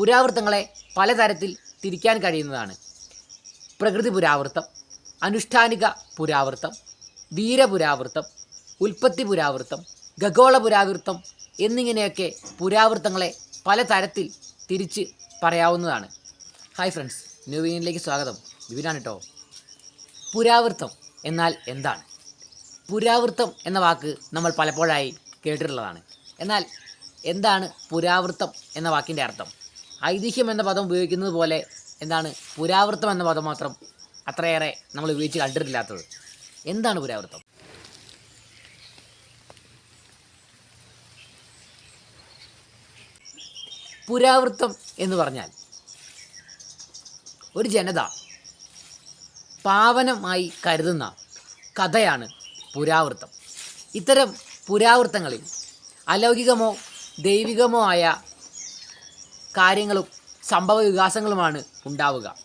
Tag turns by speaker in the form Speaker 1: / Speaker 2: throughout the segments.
Speaker 1: പുരാവൃത്തങ്ങളെ പലതരത്തിൽ തിരിക്കാൻ കഴിയുന്നതാണ്. പ്രകൃതി പുരാവൃത്തം അനുഷ്ഠാനിക പുരാവൃത്തം വീരപുരാവൃത്തം ഉൽപ്പത്തി പുരാവൃത്തം ഖഗോള പുരാവൃത്തം എന്നിങ്ങനെയൊക്കെ പുരാവൃത്തങ്ങളെ പലതരത്തിൽ തിരിച്ച് പറയാവുന്നതാണ്. ഹായ് ഫ്രണ്ട്സ് ന്യൂ സ്വാഗതം. വിവിനാണ് കേട്ടോ പുരാവൃത്തം എന്നാൽ എന്താണ്? പുരാവൃത്തം എന്ന വാക്ക് നമ്മൾ പലപ്പോഴായി കേട്ടിട്ടുള്ളതാണ്. എന്നാൽ എന്താണ് പുരാവൃത്തം എന്ന വാക്കിന്റെ അർത്ഥം? ഐതിഹ്യം എന്ന പദം ഉപയോഗിക്കുന്നത് പോലെ എന്താണ് പുരാവൃത്തം എന്ന പദം മാത്രം അത്രയേറെ നമ്മൾ ഉപയോഗിച്ച് കണ്ടിട്ടില്ലാത്തത്. എന്താണ് പുരാവൃത്തം? പുരാവൃത്തം എന്ന് പറഞ്ഞാൽ ഒരു ജനത പാവനമായി കരുതുന്ന കഥയാണ് പുരാവൃത്തം. ഇത്തരം പുരാവൃത്തങ്ങളിൽ അലൗകികമോ ദൈവികമോ ആയ കാര്യങ്ങളും സംഭവ വികാസങ്ങളുമാണ് ഉണ്ടാവുക.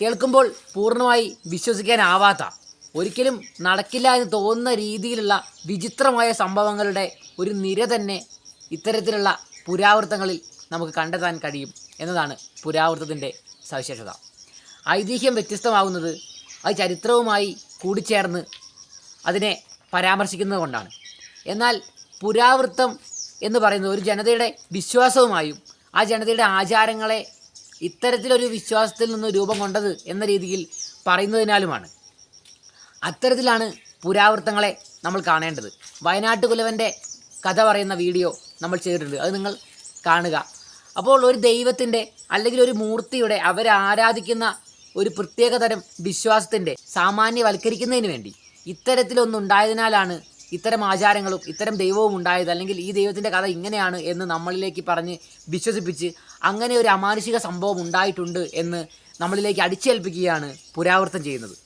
Speaker 1: കേൾക്കുമ്പോൾ പൂർണമായി വിശ്വസിക്കാനാവാത്ത ഒരിക്കലും നടക്കില്ല എന്ന് തോന്നുന്ന രീതിയിലുള്ള വിചിത്രമായ സംഭവങ്ങളുടെ ഒരു നിര തന്നെ ഇത്തരത്തിലുള്ള പുരാവൃത്തങ്ങളിൽ നമുക്ക് കണ്ടെത്താൻ കഴിയും എന്നതാണ് പുരാവൃത്തത്തിന്റെ സവിശേഷത. ഐതിഹ്യം വ്യത്യസ്തമാകുന്നത് അത് ചരിത്രവുമായി കൂടിച്ചേർന്ന് അതിനെ പരാമർശിക്കുന്നത് കൊണ്ടാണ്. എന്നാൽ പുരാവൃത്തം എന്ന് പറയുന്നത് ഒരു ജനതയുടെ വിശ്വാസവുമായും ആ ജനതയുടെ ആചാരങ്ങളെ ഇത്തരത്തിലൊരു വിശ്വാസത്തിൽ നിന്ന് രൂപം കൊണ്ടത് എന്ന രീതിയിൽ പറയുന്നതിനാലുമാണ്. അത്തരത്തിലാണ് പുരാവൃത്തങ്ങളെ നമ്മൾ കാണേണ്ടത്. വയനാട്ട് കുലവന്റെ കഥ പറയുന്ന വീഡിയോ നമ്മൾ ചെയ്തിട്ടുണ്ട്. അത് നിങ്ങൾ കാണുക. അപ്പോൾ ഒരു ദൈവത്തിന്റെ അല്ലെങ്കിൽ ഒരു മൂർത്തിയുടെ അവരെ ആരാധിക്കുന്ന ഒരു പ്രത്യേകതരം വിശ്വാസത്തിന്റെ സാമാന്യവൽക്കരിക്കുന്നതിന് വേണ്ടി ഇത്തരത്തിലൊന്നുണ്ടായതിനാലാണ് ഇത്തരം ആചാരങ്ങളും ഇത്തരം ദൈവവും ഉണ്ടായത് അല്ലെങ്കിൽ ഈ ദൈവത്തിന്റെ കഥ ഇങ്ങനെയാണ് എന്ന് നമ്മളിലേക്ക് പറഞ്ഞ് വിശ്വസിപ്പിച്ച് അങ്ങനെ ഒരു അമാനുഷിക സംഭവം ഉണ്ടായിട്ടുണ്ട് എന്ന് നമ്മളിലേക്ക് അടിച്ചേൽപ്പിക്കുകയാണ് പുരാവൃത്തം ചെയ്യുന്നത്.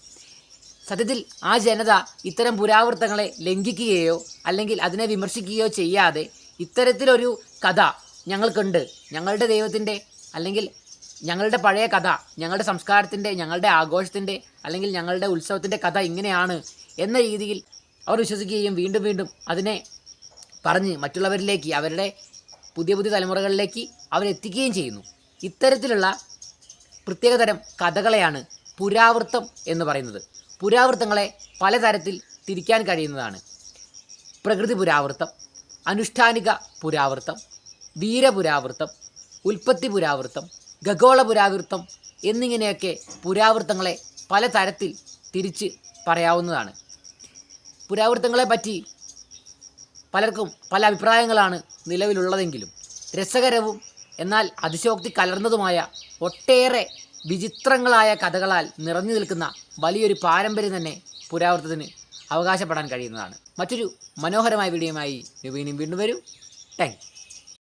Speaker 1: സത്യത്തിൽ ആ ജനത ഇത്തരം പുരാവൃത്തങ്ങളെ ലംഘിക്കുകയോ അല്ലെങ്കിൽ അതിനെ വിമർശിക്കുകയോ ചെയ്യാതെ ഇത്തരത്തിലൊരു കഥ ഞങ്ങൾക്കുണ്ട്. ഞങ്ങളുടെ ദൈവത്തിന്റെ അല്ലെങ്കിൽ ഞങ്ങളുടെ പഴയ കഥ ഞങ്ങളുടെ സംസ്കാരത്തിന്റെ ഞങ്ങളുടെ ആഘോഷത്തിന്റെ അല്ലെങ്കിൽ ഞങ്ങളുടെ ഉത്സവത്തിന്റെ കഥ ഇങ്ങനെയാണ് എന്ന രീതിയിൽ അവർ വിശ്വസിക്കുകയും വീണ്ടും വീണ്ടും അതിനെ പറഞ്ഞ് മറ്റുള്ളവരിലേക്ക് അവരുടെ പുതിയ പുതിയ തലമുറകളിലേക്ക് അവരെത്തിക്കുകയും ചെയ്യുന്നു. ഇത്തരത്തിലുള്ള പ്രത്യേകതരം കഥകളെയാണ് പുരാവൃത്തം എന്ന് പറയുന്നത്. പുരാവൃത്തങ്ങളെ പലതരത്തിൽ തിരിക്കാൻ കഴിയുന്നതാണ്. പ്രകൃതി പുരാവൃത്തം അനുഷ്ഠാനിക പുരാവൃത്തം വീരപുരാവൃത്തം ഉൽപ്പത്തി പുരാവൃത്തം ഖഗോള പുരാവൃത്തം എന്നിങ്ങനെയൊക്കെ പുരാവൃത്തങ്ങളെ പലതരത്തിൽ തിരിച്ച് പറയാവുന്നതാണ്. പുരാവൃത്തങ്ങളെ പറ്റി പലർക്കും പല അഭിപ്രായങ്ങളാണ് നിലവിലുള്ളതെങ്കിലും രസകരവും എന്നാൽ അതിശോക്തി കലർന്നതുമായ ഒട്ടേറെ വിചിത്രങ്ങളായ കഥകളാൽ നിറഞ്ഞു നിൽക്കുന്ന വലിയൊരു പാരമ്പര്യം തന്നെ പുരാവൃത്തത്തിന് അവകാശപ്പെടാൻ കഴിയുന്നതാണ്. മറ്റൊരു മനോഹരമായ വീഡിയോയുമായി വീണ്ടും വീണ്ടും വരും. താങ്ക്